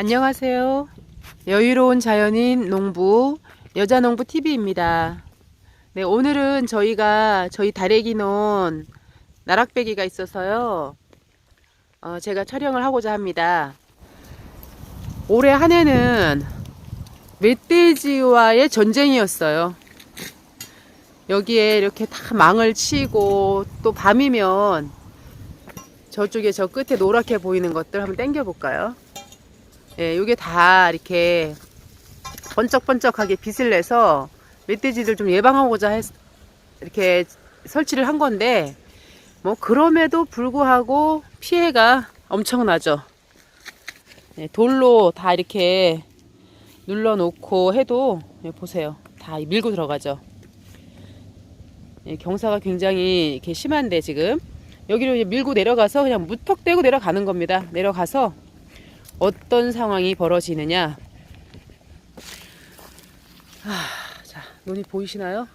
안녕하세요. 여유로운 자연인 농부 여자 농부 TV입니다. 네, 오늘은 저희가 저희 다래기 논 나락배기가 있어서요. 어, 제가 촬영을 하고자 합니다. 올해 한 해는 멧돼지와의 전쟁이었어요. 여기에 이렇게 다 망을 치고 또 밤이면 저쪽에 저 끝에 노랗게 보이는 것들 한번 당겨 볼까요? 예, 요게 다 이렇게 번쩍번쩍하게 빛을 내서 멧돼지들 좀 예방하고자 했, 이렇게 설치를 한 건데 뭐 그럼에도 불구하고 피해가 엄청나죠. 예, 돌로 다 이렇게 눌러 놓고 해도 예, 보세요. 다 밀고 들어가죠. 예, 경사가 굉장히 이렇게 심한데 지금 여기로 밀고 내려가서 그냥 무턱대고 내려가는 겁니다. 내려가서 어떤 상황이 벌어지느냐. 아, 자, 눈이 보이시나요?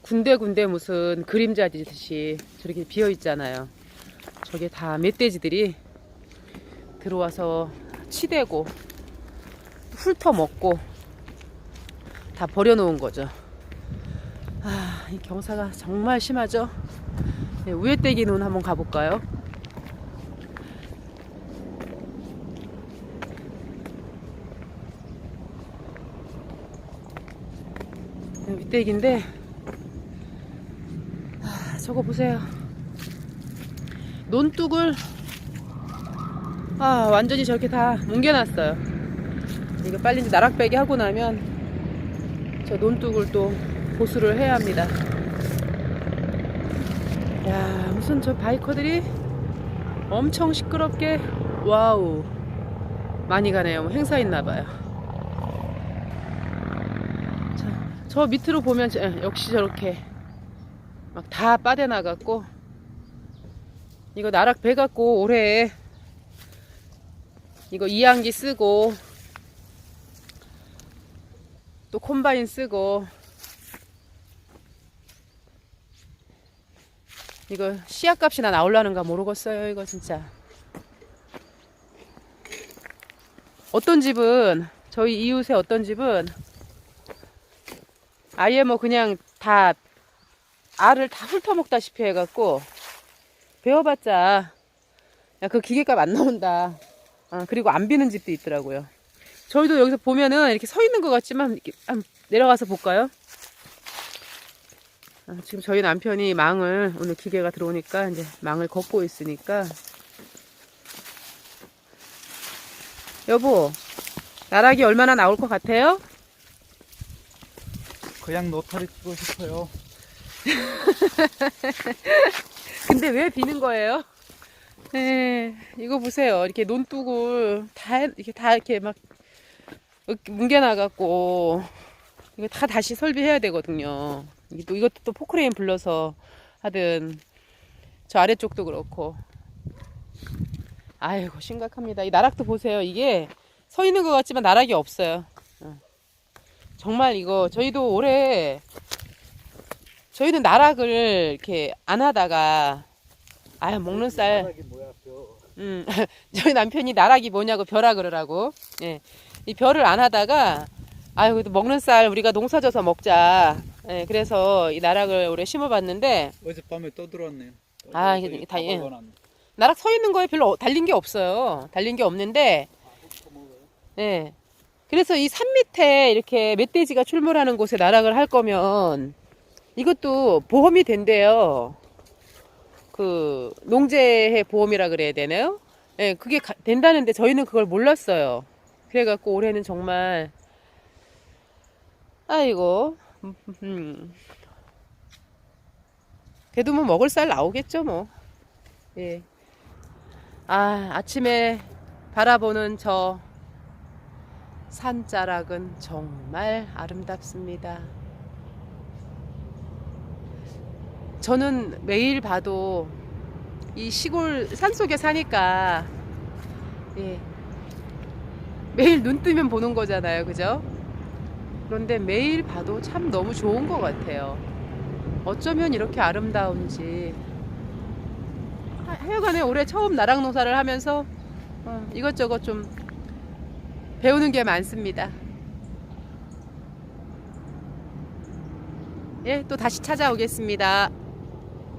군데군데 무슨 그림자 듯이 저렇게 비어 있잖아요. 저게 다 멧돼지들이 들어와서 치대고 훑어 먹고 다 버려놓은 거죠. 아, 이 경사가 정말 심하죠? 네, 우에떼기 눈 한번 가볼까요? 윗대기인데 아, 저거 보세요. 논뚝을 아 완전히 저렇게 다 뭉개놨어요. 이거 빨리 이제 나락배기 하고 나면 저 논뚝을 또 보수를 해야 합니다. 야 무슨 저 바이커들이 엄청 시끄럽게 와우 많이 가네요. 뭐 행사 있나봐요. 저 밑으로 보면 저- 예, 역시 저렇게 막 다 빠져나갔고 이거 나락 배 갖고 올해 이거 이항기 쓰고 또 콤바인 쓰고 이거 씨앗값이나 나올라는가 모르겠어요 이거 진짜. 어떤 집은 저희 이웃의 어떤 집은 아예 뭐 그냥 다 알을 다 훑어먹다시피 해갖고 배워봤자 야, 그 기계값 안 나온다. 아, 그리고 안 비는 집도 있더라고요. 저희도 여기서 보면은 이렇게 서 있는 것 같지만 이렇게 내려가서 볼까요? 아, 지금 저희 남편이 망을 오늘 기계가 들어오니까 이제 망을 걷고 있으니까 여보 나락이 얼마나 나올 것 같아요? 그냥 노타리 쓰고 싶어요. 근데 왜 비는 거예요? 네, 이거 보세요. 이렇게 논둑을 다, 이렇게 다 이렇게 막 이렇게 뭉개놔갖고, 이거 다 다시 설비해야 되거든요. 또, 이것도 또 포크레인 불러서 하든, 저 아래쪽도 그렇고. 아이고, 심각합니다. 이 나락도 보세요. 이게 서 있는 것 같지만 나락이 없어요. 어. 정말 이거, 저희도 올해 저희는 나락을 이렇게 안 하다가 아유 먹는 쌀. 음, 저희 남편이 나락이 뭐냐고 벼라 그러라고 예. 이 벼를 안 하다가 아유 그래도 먹는 쌀 우리가 농사 져서 먹자 예, 그래서 이 나락을 올해 심어봤는데 어젯밤에 또 들어왔네요. 아, 이게 다- 예. 나락 서 있는 거에 별로 어- 달린 게 없어요 달린 게 없는데 예. 그래서 이 산 밑에 이렇게 멧돼지가 출몰하는 곳에 나락을 할 거면 이것도 보험이 된대요. 그 농재해 보험이라 그래야 되나요? 예, 그게 가- 된다는데 저희는 그걸 몰랐어요. 그래갖고 올해는 정말 아이고 음, 음. 그래도 뭐 먹을 쌀 나오겠죠 뭐. 예. 아 아침에 바라보는 저 산자락은 정말 아름답습니다. 저는 매일 봐도 이 시골 산속에 사니까 예. 매일 눈 뜨면 보는 거잖아요. 그죠? 그런데 매일 봐도 참 너무 좋은 것 같아요. 어쩌면 이렇게 아름다운지. 하- 하여간에 올해 처음 나락 농사를 하면서 어, 이것저것 좀 배우는 게 많습니다. 예, 또 다시 찾아오겠습니다.